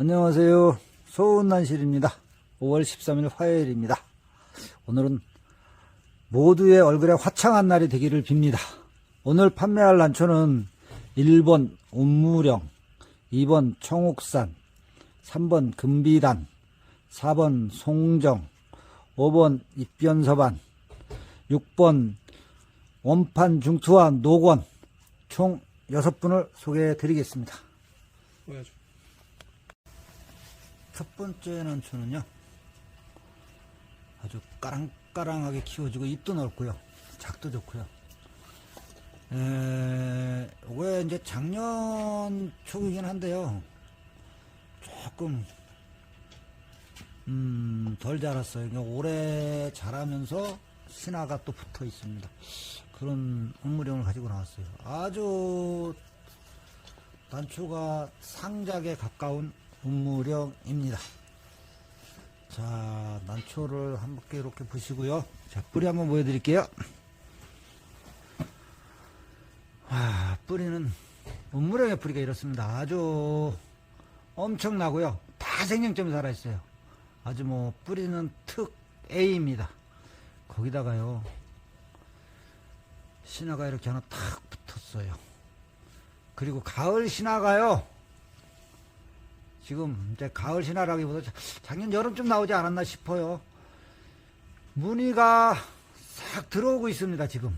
안녕하세요. 소운난실입니다. 5월 13일 화요일입니다. 오늘은 모두의 얼굴에 화창한 날이 되기를 빕니다. 오늘 판매할 난초는 1번 운무령, 2번 청옥산, 3번 금비단, 4번 송정, 5번 입변서반, 6번 원판 중투와 노건 총 6분을 소개해 드리겠습니다. 보여줘. 첫 번째 난초는요 아주 까랑까랑하게 키워지고 잎도 넓고요 작도 좋고요. 에, 이게 이제 작년 초이긴 한데요 조금 음, 덜 자랐어요. 그러니까 올해 자라면서 신화가 또 붙어 있습니다. 그런 홍무령을 가지고 나왔어요. 아주 단초가 상작에 가까운 운무령입니다. 자, 난초를 한 바퀴 이렇게 보시고요. 자, 뿌리 한번 보여드릴게요. 와, 뿌리는 운무령의 뿌리가 이렇습니다. 아주 엄청나고요. 다 생명점이 살아있어요. 아주 뭐 뿌리는 특 A입니다. 거기다가요. 신화가 이렇게 하나 탁 붙었어요. 그리고 가을 신화가요. 지금 이제 가을 신화라기보다 자- 작년 여름쯤 나오지 않았나 싶어요. 무늬가 싹 들어오고 있습니다, 지금.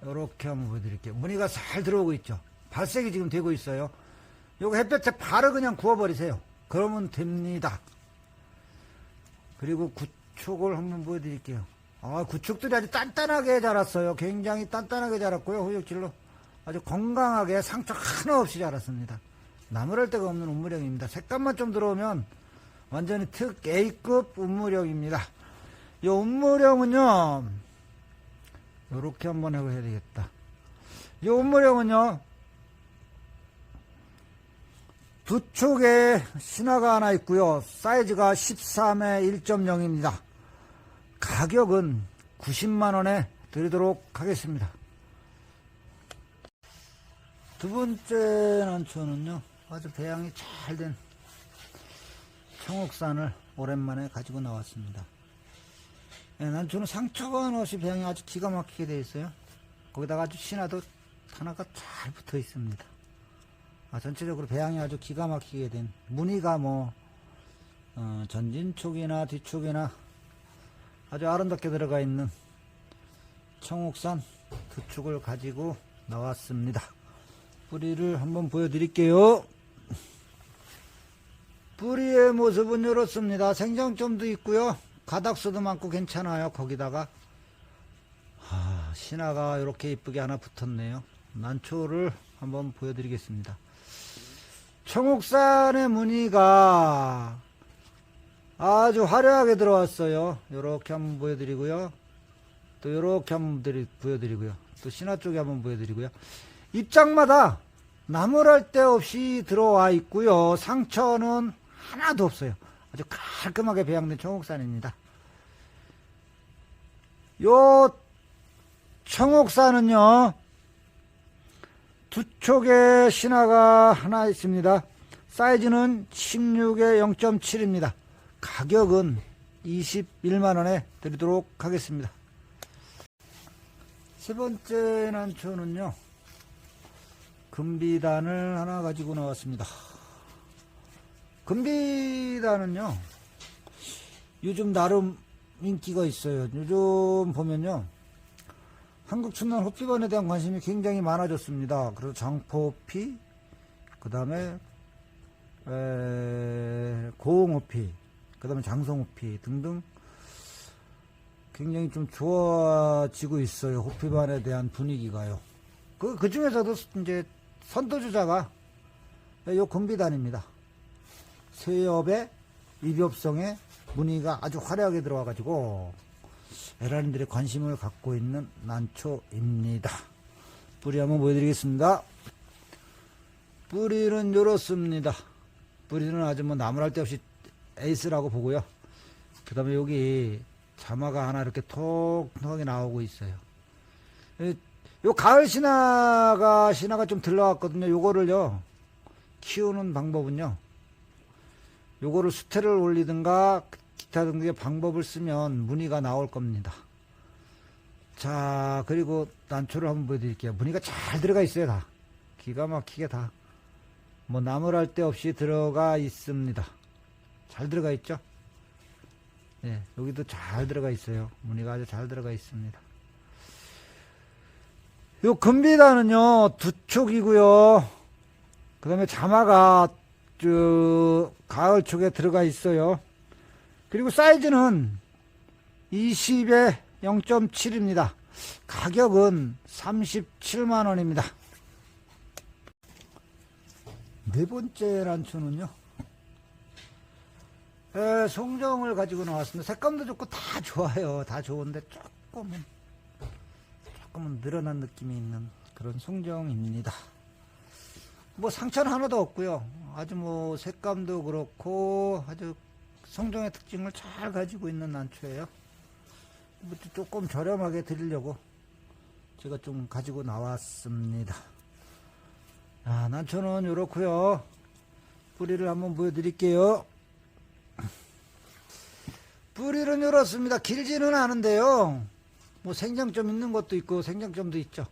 이렇게 한번 보여드릴게요. 무늬가 잘 들어오고 있죠. 발색이 지금 되고 있어요. 요거 햇볕에 바로 그냥 구워버리세요. 그러면 됩니다. 그리고 구축을 한번 보여드릴게요. 아, 구축들이 아주 단단하게 자랐어요. 굉장히 단단하게 자랐고요. 후육질로 아주 건강하게 상처 하나 없이 자랐습니다. 나무랄 데가 없는 운무령입니다. 색감만 좀 들어오면 완전히 특 A급 운무령입니다. 이 운무령은요, 요렇게 한번 해야 되겠다. 이 운무령은요, 두 쪽에 신화가 하나 있고요. 사이즈가 13에 1.0입니다. 가격은 90만원에 드리도록 하겠습니다. 두 번째 난초는요, 아주 배양이 잘 된 청옥산을 오랜만에 가지고 나왔습니다. 예, 난초는 상처가 없이 배양이 아주 기가 막히게 되어 있어요. 거기다가 아주 신화도 하나가 잘 붙어 있습니다. 아, 전체적으로 배양이 아주 기가 막히게 된 무늬가 뭐 어, 전진촉이나 뒤촉이나 아주 아름답게 들어가 있는 청옥산 두 축을 가지고 나왔습니다. 뿌리를 한번 보여드릴게요. 뿌리의 모습은 이렇습니다. 생장점도 있고요. 가닥수도 많고 괜찮아요. 거기다가 아, 신화가 이렇게 이쁘게 하나 붙었네요. 난초를 한번 보여드리겠습니다. 청옥산의 무늬가 아주 화려하게 들어왔어요. 이렇게 한번 보여드리고요. 또 이렇게 한번 드리- 보여드리고요. 또 신화 쪽에 한번 보여드리고요. 입장마다 나무랄 데 없이 들어와 있고요. 상처는 하나도 없어요. 아주 깔끔하게 배양된 청옥산입니다. 요 청옥산은요. 두 촉에 신화가 하나 있습니다. 사이즈는 16에 0.7입니다. 가격은 21만원에 드리도록 하겠습니다. 세 번째 난초는요. 금비단을 하나 가지고 나왔습니다. 금비단은요, 요즘 나름 인기가 있어요. 요즘 보면요, 한국 춘난 호피반에 대한 관심이 굉장히 많아졌습니다. 그래서 장포호피, 그 다음에 고흥호피, 그 다음에 장성호피 등등 굉장히 좀 좋아지고 있어요. 호피반에 대한 분위기가요. 그, 그 중에서도 이제 선도주자가 요 금비단입니다. 세엽의 이벽성에 무늬가 아주 화려하게 들어와가지고 에라님들의 관심을 갖고 있는 난초입니다. 뿌리 한번 보여드리겠습니다. 뿌리는 이렇습니다. 뿌리는 아주 뭐 나무랄 데 없이 에이스라고 보고요. 그 다음에 여기 자마가 하나 이렇게 톡톡하게 나오고 있어요. 이- 요 가을 신화가 신화가 좀 들러왔거든요. 요거를요 키우는 방법은요. 요거를 수태를 올리든가 기타 등등의 방법을 쓰면 무늬가 나올 겁니다. 자, 그리고 난초를 한번 보여드릴게요. 무늬가 잘 들어가 있어요, 다. 기가 막히게 다. 뭐 나무랄 데 없이 들어가 있습니다. 잘 들어가 있죠? 예, 여기도 잘 들어가 있어요. 무늬가 아주 잘 들어가 있습니다. 요 금비단은요, 두 촉이고요. 그 다음에 자마가, 저, 가을 촉에 들어가 있어요. 그리고 사이즈는 20에 0.7입니다. 가격은 37만 원입니다. 네 번째 란초는요, 에, 송정을 가지고 나왔습니다. 색감도 좋고 다 좋아요. 다 좋은데 조금은 조금은 늘어난 느낌이 있는 그런 송정입니다. 뭐 상처는 하나도 없고요. 아주 뭐 색감도 그렇고 아주 송정의 특징을 잘 가지고 있는 난초예요. 이것도 조금 저렴하게 드리려고 제가 좀 가지고 나왔습니다. 아, 난초는 이렇고요. 뿌리를 한번 보여드릴게요. 뿌리는 이렇습니다. 길지는 않은데요. 뭐 생장점 있는 것도 있고 생장점도 있죠.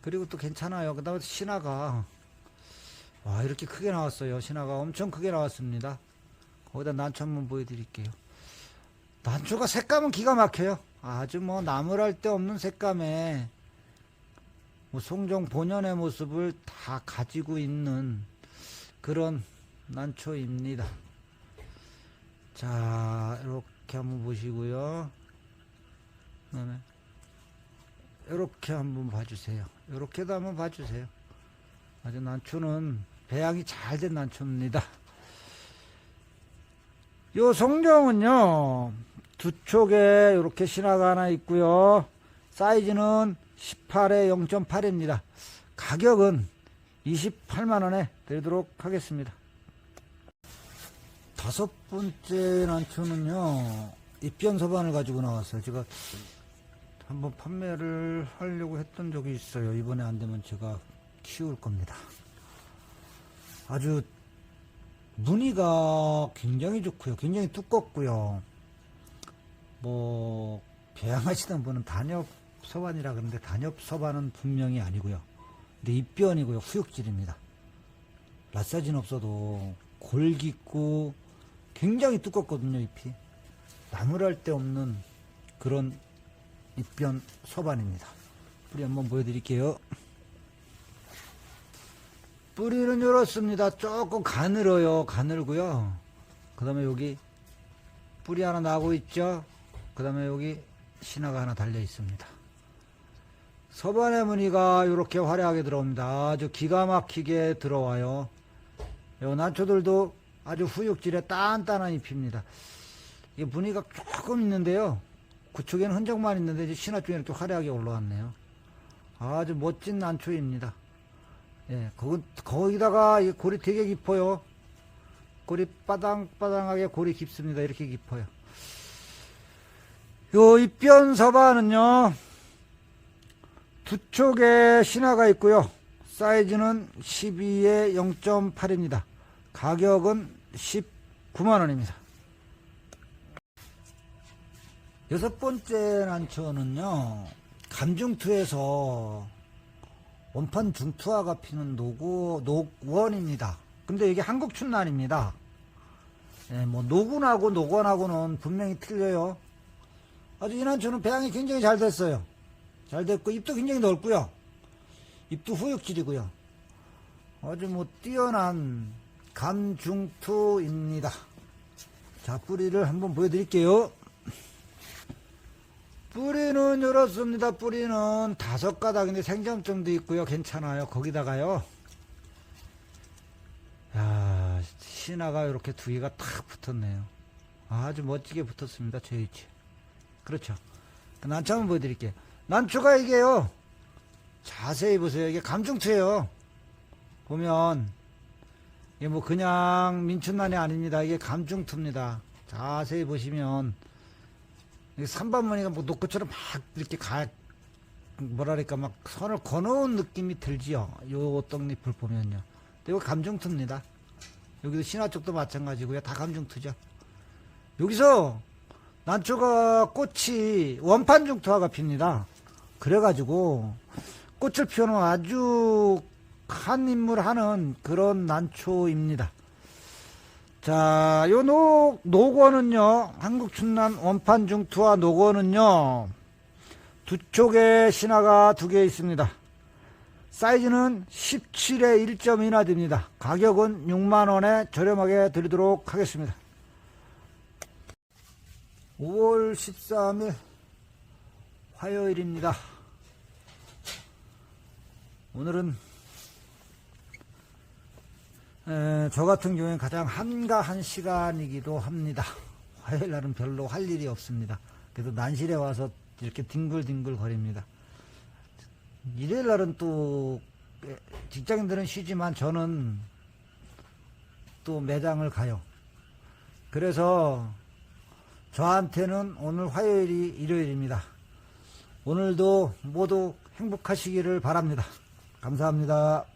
그리고 또 괜찮아요. 그 다음에 신화가 와 이렇게 크게 나왔어요. 신화가 엄청 크게 나왔습니다. 거기다 난초 한번 보여드릴게요. 난초가 색감은 기가 막혀요. 아주 뭐 나무랄 데 없는 색감에 뭐 송정 본연의 모습을 다 가지고 있는 그런 난초입니다. 자, 이렇게 한번 보시고요. 그다음에 이렇게 한번 봐주세요. 이렇게도 한번 봐주세요. 아주 난초는 배양이 잘 된 난초입니다. 요 송정은요, 두 촉에 이렇게 신화가 하나 있고요. 사이즈는 18에 0.8입니다. 가격은 28만원에 드리도록 하겠습니다. 다섯 번째 난초는요, 입변서반을 가지고 나왔어요. 제가 한번 판매를 하려고 했던 적이 있어요. 이번에 안 되면 제가 키울 겁니다. 아주 무늬가 굉장히 좋고요. 굉장히 두껍고요. 뭐 배양하시던 분은 단엽 서반이라 그러는데 단엽 서반은 분명히 아니고요. 근데 입변이고요. 후육질입니다. 마사지는 없어도 골 깊고 굉장히 두껍거든요. 잎이 나무랄 데 없는 그런 입변 서반입니다. 뿌리 한번 보여드릴게요. 뿌리는 이렇습니다. 조금 가늘어요. 가늘고요. 그 다음에 여기 뿌리 하나 나고 있죠. 그 다음에 여기 신화가 하나 달려 있습니다. 서반의 무늬가 이렇게 화려하게 들어옵니다. 아주 기가 막히게 들어와요. 요 난초들도 아주 후육질의 단단한 잎입니다. 이게 무늬가 조금 있는데요. 그쪽에는 흔적만 있는데 신화 쪽에 이렇게 화려하게 올라왔네요. 아주 멋진 난초입니다. 예, 거, 거기다가 이 골이 되게 깊어요. 골이 빠당빠당하게 골이 깊습니다. 이렇게 깊어요. 요 입변 서반은요, 두 쪽에 신화가 있고요. 사이즈는 12에 0.8입니다. 가격은 19만원입니다. 여섯 번째 난초는요, 감중투에서 원판 중투화가 피는 노구, 녹원입니다. 근데 이게 한국 춘란입니다. 예, 뭐, 노군하고 녹원하고는 분명히 틀려요. 아주 이 난초는 배양이 굉장히 잘 됐어요. 잘 됐고, 잎도 굉장히 넓고요. 잎도 후육질이고요. 아주 뭐, 뛰어난 감중투입니다. 자, 뿌리를 한번 보여드릴게요. 뿌리는 이렇습니다. 뿌리는 다섯 가닥인데 생장점도 있고요. 괜찮아요. 거기다가요. 야, 신화가 이렇게 두 개가 탁 붙었네요. 아주 멋지게 붙었습니다. 제 위치. 그렇죠. 난초 한번 보여드릴게요. 난초가 이게요. 자세히 보세요. 이게 감중투예요. 보면 이게 뭐 그냥 민춘란이 아닙니다. 이게 감중투입니다. 자세히 보시면 삼반머니가 뭐 노크처럼 막 이렇게 가 뭐랄까 막 선을 거놓은 느낌이 들지요. 요 떡잎을 보면요. 이거 감중투입니다. 여기도 신화 쪽도 마찬가지고요. 다 감중투죠. 여기서 난초가 꽃이 원판 중투화가 핍니다. 그래가지고 꽃을 피우는 아주 한 인물 하는 그런 난초입니다. 자, 요 노, 노고는요, 한국 춘난 원판 중투화 노고는요, 두 쪽에 신화가 두 개 있습니다. 사이즈는 17에 1.2나 됩니다. 가격은 6만원에 저렴하게 드리도록 하겠습니다. 5월 13일 화요일입니다. 오늘은 에, 저 같은 경우에는 가장 한가한 시간이기도 합니다. 화요일 날은 별로 할 일이 없습니다. 그래도 난실에 와서 이렇게 뒹굴뒹굴 거립니다. 일요일 날은 또 에, 직장인들은 쉬지만 저는 또 매장을 가요. 그래서 저한테는 오늘 화요일이 일요일입니다. 오늘도 모두 행복하시기를 바랍니다. 감사합니다.